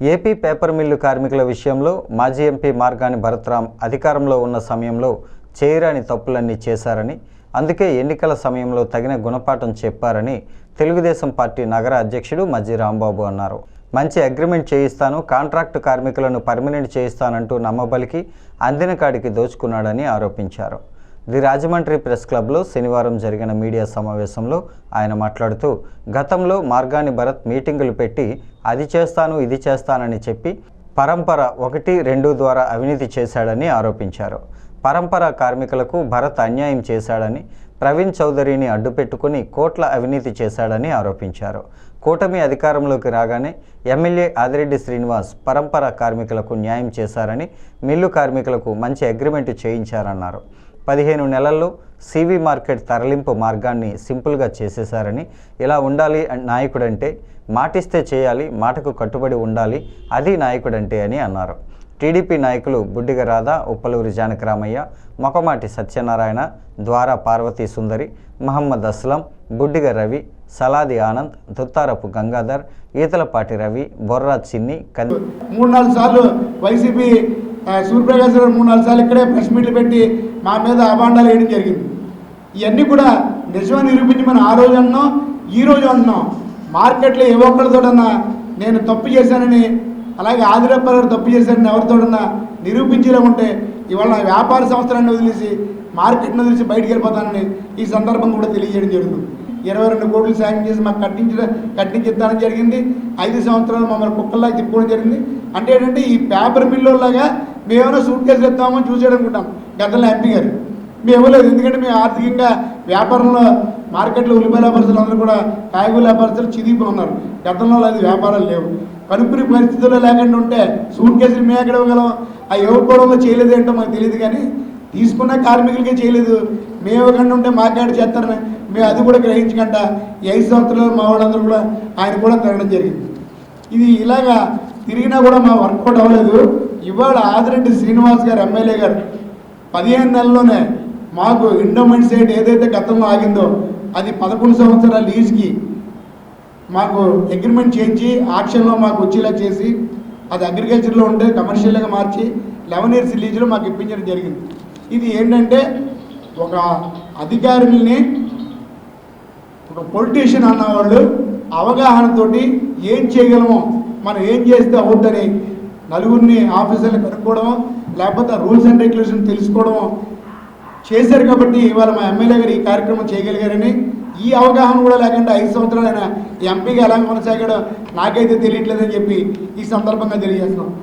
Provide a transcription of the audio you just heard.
AP paper mill కార్మికుల విషయంలో మాజీ ఎంపీ మార్గాని భరత్రామ్ అధికారంలో ఉన్న సమయంలో చేయరాని తప్పులన్నీ చేశారని అందుకే ఎన్నికల సమయంలో తగిన గుణపాఠం చెప్పారని తెలుగుదేశం పార్టీ నగర అధ్యక్షుడు మజ్జి రాంబాబు అన్నారు. మంచి అగ్రిమెంట్ చేయిస్తాను కాంట్రాక్టు కార్మికులను పర్మనెంట్ చేయిస్తానంటూ నమ్మబలికి అందిన కాడికి దోచుకున్నాడని ఆరోపించారు. ది రాజమండ్రి ప్రెస్ క్లబ్లో శనివారం జరిగిన మీడియా సమావేశంలో ఆయన మాట్లాడుతూ గతంలో మార్గాని భరత్ మీటింగులు పెట్టి అది చేస్తాను ఇది చేస్తానని చెప్పి పరంపర ఒకటి రెండు ద్వారా అవినీతి చేశాడని ఆరోపించారు. పరంపర కార్మికులకు భరత్ అన్యాయం చేశాడని ప్రవీణ్ చౌదరిని అడ్డుపెట్టుకుని కోట్ల అవినీతి చేశాడని ఆరోపించారు. కూటమి అధికారంలోకి రాగానే ఎమ్మెల్యే ఆదిరెడ్డి శ్రీనివాస్ పరంపర కార్మికులకు న్యాయం చేశారని మిల్లు కార్మికులకు మంచి అగ్రిమెంట్ చేయించారన్నారు. పదిహేను నెలల్లో సివి మార్కెట్ తరలింపు మార్గాన్ని సింపుల్గా చేసేశారని ఇలా ఉండాలి నాయకుడంటే మాటిస్తే చేయాలి మాటకు కట్టుబడి ఉండాలి అది నాయకుడంటే అని అన్నారు. టీడీపీ నాయకులు బుడ్డిగ రాధా ఉప్పలూరి జానకరామయ్య మొకమాటి సత్యనారాయణ ద్వార పార్వతీ సుందరి మహమ్మద్ అస్లం బుడ్డిగ రవి సలాది ఆనంద్ దుత్తారపు గంగాధర్ ఈతలపాటి రవి బొర్రా చిన్ని కన్ మూడు నాలుగు సార్లు వైసీపీ సూర్యప్రకాశ్ గారు మూడు నాలుగు సార్లు ఇక్కడే ప్రెస్ మీట్లు పెట్టి మా మీద అభాండాలు వేయడం జరిగింది. ఇవన్నీ కూడా నిజమని నిరూపించి మనం ఆ రోజు అన్నాం ఈ రోజు అంటున్నాం మార్కెట్లో ఏ ఒక్కరితోటన్నా నేను తప్పు చేశానని అలాగే ఆదిరప్ప గారు తప్పు చేశానని ఎవరితోడన్నా నిరూపించేలా ఉంటే ఇవాళ నా వ్యాపార సంస్థలన్నీ వదిలేసి మార్కెట్ను వదిలేసి బయటికి వెళ్ళిపోతానని ఈ సందర్భం కూడా తెలియజేయడం జరిగింది. ఇరవై రెండు కోట్లు సాయం చేసి మాకు కట్టించడం కట్టించిద్దానం జరిగింది. ఐదు సంవత్సరాలు మమ్మల్ని కుక్కల్లా తిప్పుకోవడం జరిగింది. అంటే ఏంటంటే ఈ పేపర్ మిల్లులాగా మేమేమైనా సూట్ కేసులు ఎత్తామో చూసేయడనుకుంటాం గతంలో ఎంపీ గారు. మేము ఇవ్వలేదు. ఎందుకంటే మేము ఆర్థికంగా వ్యాపారంలో మార్కెట్లో ఉల్లిపాయ వ్యాపారస్తులు అందరూ కూడా కాయగూర వ్యాపారస్తులు చిదిగిపోతున్నారు గతంలో అది వ్యాపారాలు లేవు. కనుక్కునే పరిస్థితుల్లో లేకుండా ఉంటే సూట్ కేసులు మేము ఎక్కడ ఇవ్వగలం? ఆ ఇవ్వకపోవడంలో చేయలేదు ఏంటో మాకు తెలియదు కానీ తీసుకున్న కార్మికులకే చేయలేదు. మేము ఇవ్వకుండా ఉంటే మాట్లాడి చేస్తారని మేము అది కూడా గ్రహించకుండా ఈ ఐదు సంవత్సరాలు మా వాళ్ళందరూ కూడా ఆయన కూడా తిరగడం జరిగింది. ఇది ఇలాగా తిరిగినా కూడా మా వర్కౌట్ అవ్వలేదు. ఇవాళ ఆదిరెడ్డి శ్రీనివాస్ గారు ఎమ్మెల్యే గారు పదిహేను నెలల్లోనే మాకు ఇండోమెంట్ సైడ్ ఏదైతే గతంలో ఆగిందో అది పదకొండు సంవత్సరాల లీజ్కి మాకు అగ్రిమెంట్ చేయించి ఆక్షన్లో మాకు వచ్చేలా చేసి అది అగ్రికల్చర్లో ఉంటే కమర్షియల్గా మార్చి లెవెన్ ఇయర్స్ లీజులో మాకు ఇప్పించడం జరిగింది. ఇది ఏంటంటే ఒక అధికారుల్ని ఒక పొలిటీషియన్ అన్నవాళ్ళు అవగాహనతోటి ఏం చేయగలమో మనం ఏం చేస్తే అవుద్దని నలుగురిని ఆఫీసర్లు కనుక్కోవడం లేకపోతే రూల్స్ అండ్ రెగ్యులేషన్ తెలుసుకోవడం చేశారు కాబట్టి ఇవాళ మా ఎమ్మెల్యే గారు ఈ కార్యక్రమం చేయగలిగారని ఈ అవగాహన కూడా లేకుండా ఐదు సంవత్సరాలు ఆయన ఎంపీగా ఎలా కొనసాగాడో నాకైతే తెలియట్లేదని చెప్పి ఈ సందర్భంగా తెలియజేస్తున్నాం.